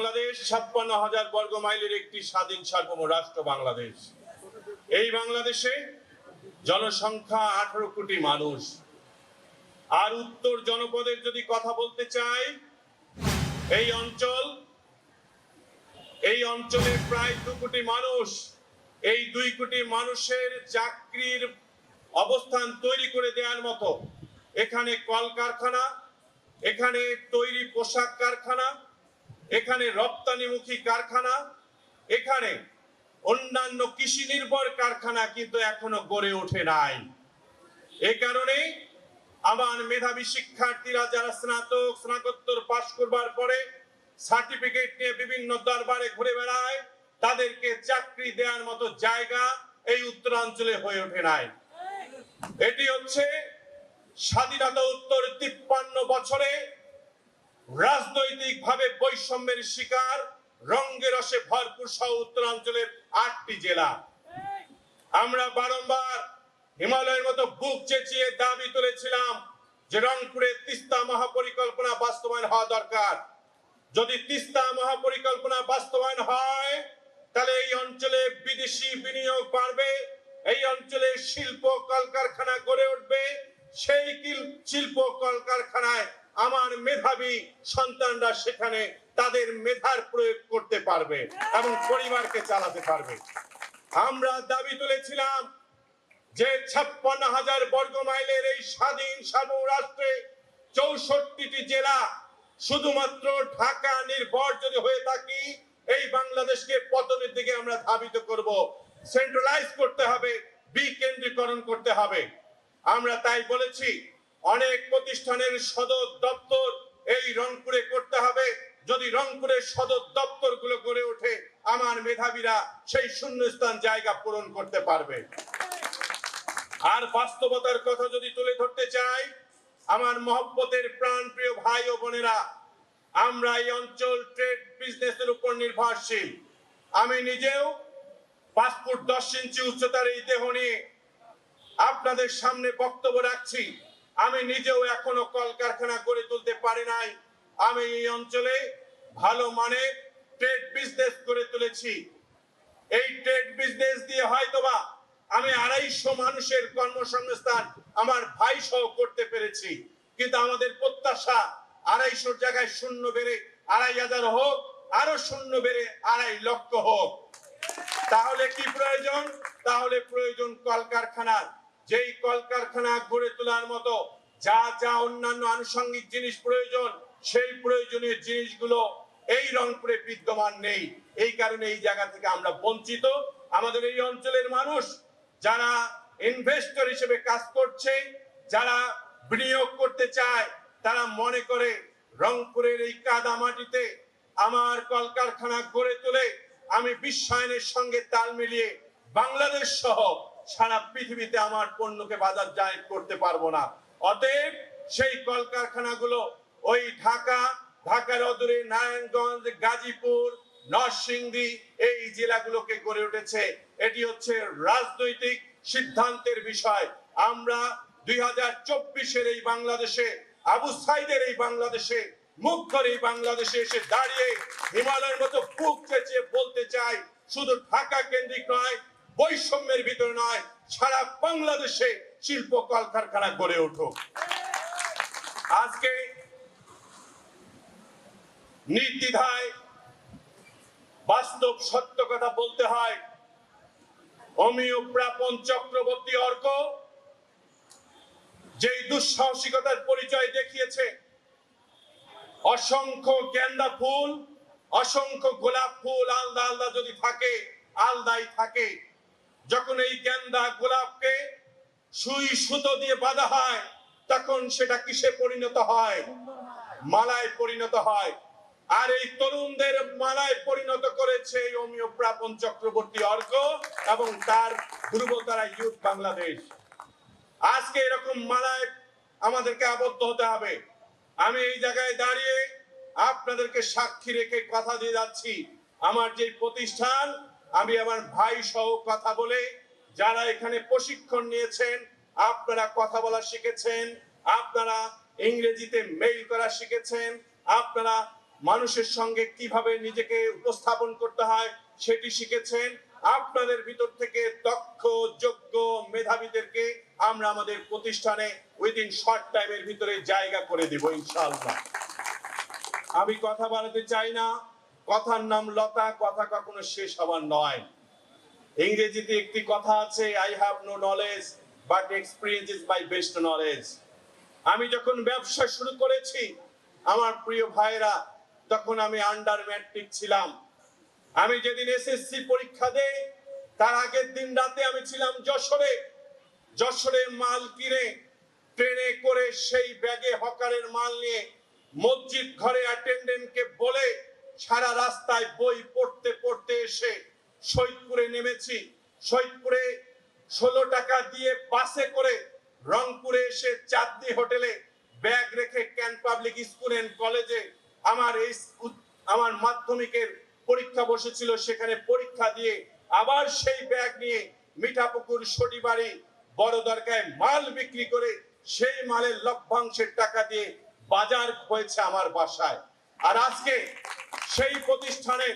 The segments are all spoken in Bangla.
বাংলাদেশ ছাপ্পান্ন হাজার বর্গ মাইলের একটি স্বাধীন সার্বভৌম রাষ্ট্র বাংলাদেশ। এই বাংলাদেশে জনসংখ্যা আঠারো কোটি মানুষ। আর উত্তর জনপদের যদি কথা বলতে চাই, এই অঞ্চল, এই অঞ্চলে প্রায় দু কোটি মানুষ, এই দুই কোটি মানুষের চাকরির অবস্থান তৈরি করে দেওয়ার মতো। এখানে কলকারখানা, এখানে তৈরি পোশাক কারখানা এখানে রপ্তানিমুখী কারখানা, এখানে অন্যান্য কৃষি নির্ভর কারখানা কিন্তু এখনও গড়ে ওঠে নাই। এ কারণে আমার মেধাবী শিক্ষার্থীরা যারা স্নাতক, স্নাতকোত্তর পাশ করবার পরে সার্টিফিকেট নিয়ে বিভিন্ন দরবারে ঘুরে বেড়ায়, তাদেরকে চাকরি দেওয়ার মতো জায়গা এই উত্তরাঞ্চলে হয়ে ওঠে নাই। এটি হচ্ছে স্বাধীনতা উত্তর তিপ্পান্ন বছরে রাজনৈতিক ভাবে বৈষম্যের শিকার রঙ্গে রসে ভরপুর সহ উত্তরাঞ্চলের আটটি জেলা। আমরা বারংবার হিমালয়ের মতো বুক চেঁচিয়ে দাবি তুলেছিলাম যে রংপুরে তিস্তা মহাপরিকল্পনা বাস্তবায়ন হওয়া দরকার। যদি তিস্তা মহাপরিকল্পনা বাস্তবায়ন হয়, তাহলে এই অঞ্চলে বিদেশি বিনিয়োগ বাড়বে, এই অঞ্চলে শিল্প কলকারখানা গড়ে উঠবে, সেই শিল্প কলকারখানায় আমার মেধাবী সন্তানরা সেখানে তাদের মেধার প্রয়োগ করতে পারবে এবং পরিবারকে চালাতে পারবে। আমরা দাবি তুলেছিলাম যে ছাপ্পান্ন হাজার বর্গ মাইলের এই স্বাধীন সার্বভৌম রাষ্ট্রে চৌষট্টিটি জেলা শুধুমাত্র ঢাকা নির্ভর যদি হয়ে থাকি, এই বাংলাদেশকে পতনের দিকে আমরা ধাবিত করব। সেন্ট্রালাইজ করতে হবে, বিকেন্দ্রীকরণ করতে হবে। আমরা তাই বলেছি অনেক প্রতিষ্ঠানের সদর দপ্তর এই রংপুরে করতে হবে। যদি রংপুরের সদর দপ্তরগুলো গড়ে ওঠে, আমার মেধাবীরা সেই শূন্যস্থান জায়গা পূরণ করতে পারবে। আর বাস্তবতার কথা যদি তুলে ধরতে চাই, আমার মহব্বতের প্রাণ প্রিয় ভাই ও বোনেরা, আমরা এই অঞ্চল ট্রেড বিজনেসের উপর নির্ভরশীল। আমি নিজেও পাঁচ ফুট দশ ইঞ্চি উচ্চতার এই দেহ নিয়ে আপনাদের সামনে বক্তব্য রাখছি। আমি নিজেও এখনও কলকারখানা গড়ে তুলতে পারি নাই। আমি এই অঞ্চলে ভালো মানে ট্রেড বিজনেস করে তুলেছি। এই ট্রেড বিজনেস দিয়ে হয়তোবা আমি আড়াইশো মানুষের কর্মসংস্থান আমার ভাই সহ করতে পেরেছি। কিন্তু আমাদের প্রত্যাশা আড়াইশোর জায়গায় শূন্য বেড়ে আড়াই হাজার হোক, আরও শূন্য বেড়ে আড়াই লক্ষ হোক। তাহলে কি প্রয়োজন? তাহলে প্রয়োজন কলকারখানার। যেই কলকারখানা গড়ে মতো যা যা অন্যান্য আনুষঙ্গিক জিনিস প্রয়োজন, সেই প্রয়োজনীয় জিনিসগুলো এই রংপুরে বিদ্যমান নেই। এই কারণে এই জায়গা থেকে আমরা বঞ্চিত। আমাদের এই অঞ্চলের মানুষ যারা ইনভেস্টর হিসেবে কাজ করছে, যারা বিনিয়োগ করতে চায়, তারা মনে করে রংপুরের এই কাদা মাটিতে আমার কলকারখানা গড়ে তুলে, আমি বিশ্বায়নের সঙ্গে তাল মিলিয়ে বাংলাদেশ সহ সারা পৃথিবীতে আমার পণ্যকে বাজার জাহির করতে পারব না। অতএব সেই কলকারখানাগুলো ওই ঢাকা ঢাকার অদূরে নারায়ণগঞ্জ, গাজীপুর, নরসিংদী, এই জেলাগুলোকে গড়ে উঠেছে। এটি হচ্ছে রাজনৈতিক সিদ্ধান্তের বিষয়। আমরা দুই চব্বিশের এই বাংলাদেশে, আবু সাইদের এই বাংলাদেশে মুখ করে এই বাংলাদেশে এসে দাঁড়িয়ে হিমালয়ের মতো বলতে চাই, শুধু ঢাকা কেন্দ্রিক নয় বৈষম্যের ভিতরে নয়, সারা বাংলাদেশে শিল্প কলকারখানা গড়ে উঠুক। আজকে নির্দ্বিধায় বাস্তব সত্য কথা বলতে হয়, অমিয় প্রাপন চক্রবর্তী অর্ক, যেই দুঃসাহসিকতার পরিচয় দেখিয়েছে, অসংখ্য গেন্দা ফুল, অসংখ্য গোলাপ ফুল আলদা আলদা যদি থাকে, আলদাই থাকে। যখন এই গেন্দা গোলাপকে সুই সুতো দিয়ে বাঁধা হয়, তখন সেটা কিসে পরিণত হয়? মালায় পরিণত হয়। আর এই তরুণদের মালায় পরিণত করেছে অমিয় প্রাপন চক্রবর্তী অর্ক এবং তার ধ্রুবতারা ইউথ বাংলাদেশ। আজকে এরকম মালায় আমাদেরকে আবদ্ধ হতে হবে। আমি এই জায়গায় দাঁড়িয়ে আপনাদেরকে সাক্ষী রেখে কথা দিয়ে যাচ্ছি। আমার যে প্রতিষ্ঠান আমি আমার ভাই সহ কথা বলে যারা এখানে প্রশিক্ষণ নিয়েছেন, আপনারা কথা বলা শিখেছেন, আপনারা ইংরেজিতে মেইল করা শিখেছেন, আপনারা মানুষের সঙ্গে কীভাবে নিজেকে উপস্থাপন করতে হয় সেটি শিখেছেন, আপনাদের ভিতর থেকে দক্ষ, যোগ্য মেধাবীদেরকে আমরা আমাদের প্রতিষ্ঠানে উইদিন শর্ট টাইমের ভিতরে জায়গা করে দেব, ইনশাআল্লাহ। আমি কথা বাড়াতে চাই না। কথার নাম লতা, কথা কখনো শেষ হবার নয়। ইংরেজিতে একটি কথা আছে I have no knowledge but experience is my best knowledge আমি যখন ব্যবসা শুরু করেছি, আমার প্রিয় ভাইরা তখন আমি আন্ডার ম্যাট্রিক ছিলাম। আমি যেদিন এসএসসি পরীক্ষা দেই, তার আগের দিন রাতে আমি ছিলাম যশোরে। যশোরে মাল কিনে, ট্রেনে করে সেই ব্যাগে হকারের মাল নিয়ে মসজিদ ঘরে অ্যাটেন্ডেন্টকে বলে সারা রাস্তায় বই পড়তে পড়তে এসে শহীদপুরে নেমেছি। শহীদপুরে ষোলো টাকা দিয়ে বাসে করে রংপুরে এসে চাঁদনি হোটেলে ব্যাগ রেখে ক্যান পাবলিক স্কুল এন্ড কলেজে আমার এই আমার মাধ্যমিকের পরীক্ষা বসেছিল। সেখানে পরীক্ষা দিয়ে আবার সেই ব্যাগ নিয়ে মিঠাপুকুর সটিবাড়ি বড় দরকায় মাল বিক্রি করে সেই মালের লভ্যাংশের টাকা দিয়ে বাজার হয়েছে আমার বাসায়। আর আজকে সেই প্রতিষ্ঠানে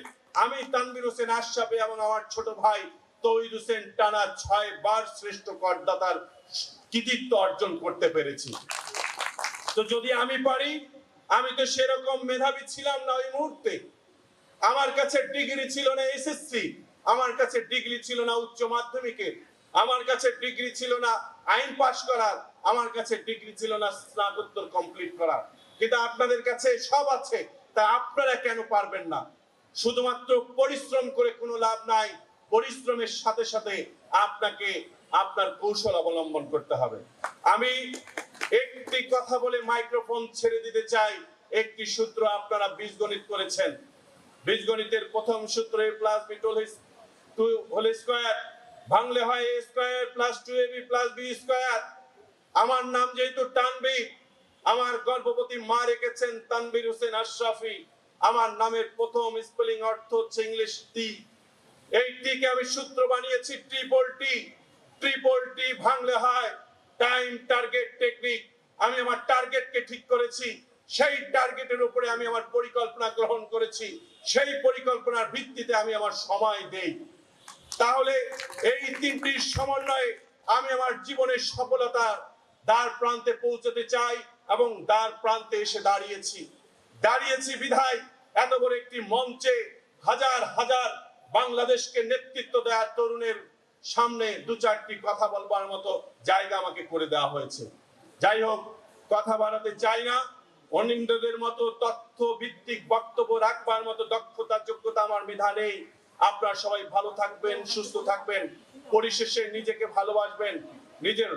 আমি তানবির হোসেন আশরাফে এবং আমার ছোট ভাই তৈর হোসেন টানা ছয় বার শ্রেষ্ঠ করদাতার কৃতিত্ব অর্জন করতে পেরেছি। তো যদি আমি পারি, আমি তো সেরকম মেধাবী ছিলাম না ওই মুহূর্তে। আমার কাছে ডিগ্রি ছিল না এসএসসি, আমার কাছে ডিগ্রি ছিল না উচ্চ মাধ্যমিকে, আমার কাছে ডিগ্রি ছিল না আইন পাশ করার আমার কাছে ডিগ্রি ছিল না স্নাতকোত্তর কমপ্লিট করার কিন্তু আপনাদের কাছে সব আছে। তা আপনারা কেন পারবেন না? শুধুমাত্র পরিশ্রম করে কোনো লাভ নাই, পরিশ্রমের সাথে সাথে আপনাকে আপনার কৌশল অবলম্বন করতে হবে। আমি একটি কথা বলে মাইক্রোফোন ছেড়ে দিতে চাই। একটি সূত্র আপনারা বীজগণিত করেছেন। বীজগণিতের প্রথম সূত্র এ plus B toll to whole square ভাঙলে হয় A square plus two A B plus B square আমার নাম যেহেতু তানবীর আমার গর্ভবতী মা রেখেছেন তানবির হোসেন আশরাফি। আমার নামের প্রথম স্পেলিং অর্থ হচ্ছে ইংলিশ টি এই টিকে আমি সূত্র বানিয়েছি ট্রিপল টি ট্রিপল টি ভাঙলে হয় টাইম টার্গেট টেকনিক আমি আমার টার্গেটকে ঠিক করেছি, সেই টার্গেটের উপরে আমি আমার পরিকল্পনা গ্রহণ করেছি, সেই পরিকল্পনার ভিত্তিতে আমি আমার সময় দেই। তাহলে এই তিনটির সমন্বয়ে আমি আমার জীবনের সফলতা দ্বার প্রান্তে পৌঁছতে চাই। এবং দ্বার প্রান্তে এসে দাঁড়িয়েছি। দাঁড়িয়েছি বিধায় এত বড় একটি মঞ্চে হাজার হাজার বাংলাদেশকে নেতৃত্ব দেওয়ার তরুণের সামনে দু চারটি কথা বলবার মতো জায়গা আমাকে করে দেওয়া হয়েছে। যাই হোক, কথা বাড়াতে চাই না। অনিন্দ্যদের মতো তথ্য ভিত্তিক বক্তব্য রাখবার মতো দক্ষতা, যোগ্যতা আমার মেধা নেই। আপনারা সবাই ভালো থাকবেন, সুস্থ থাকবেন, পরিশেষে নিজেকে ভালোবাসবেন, নিজের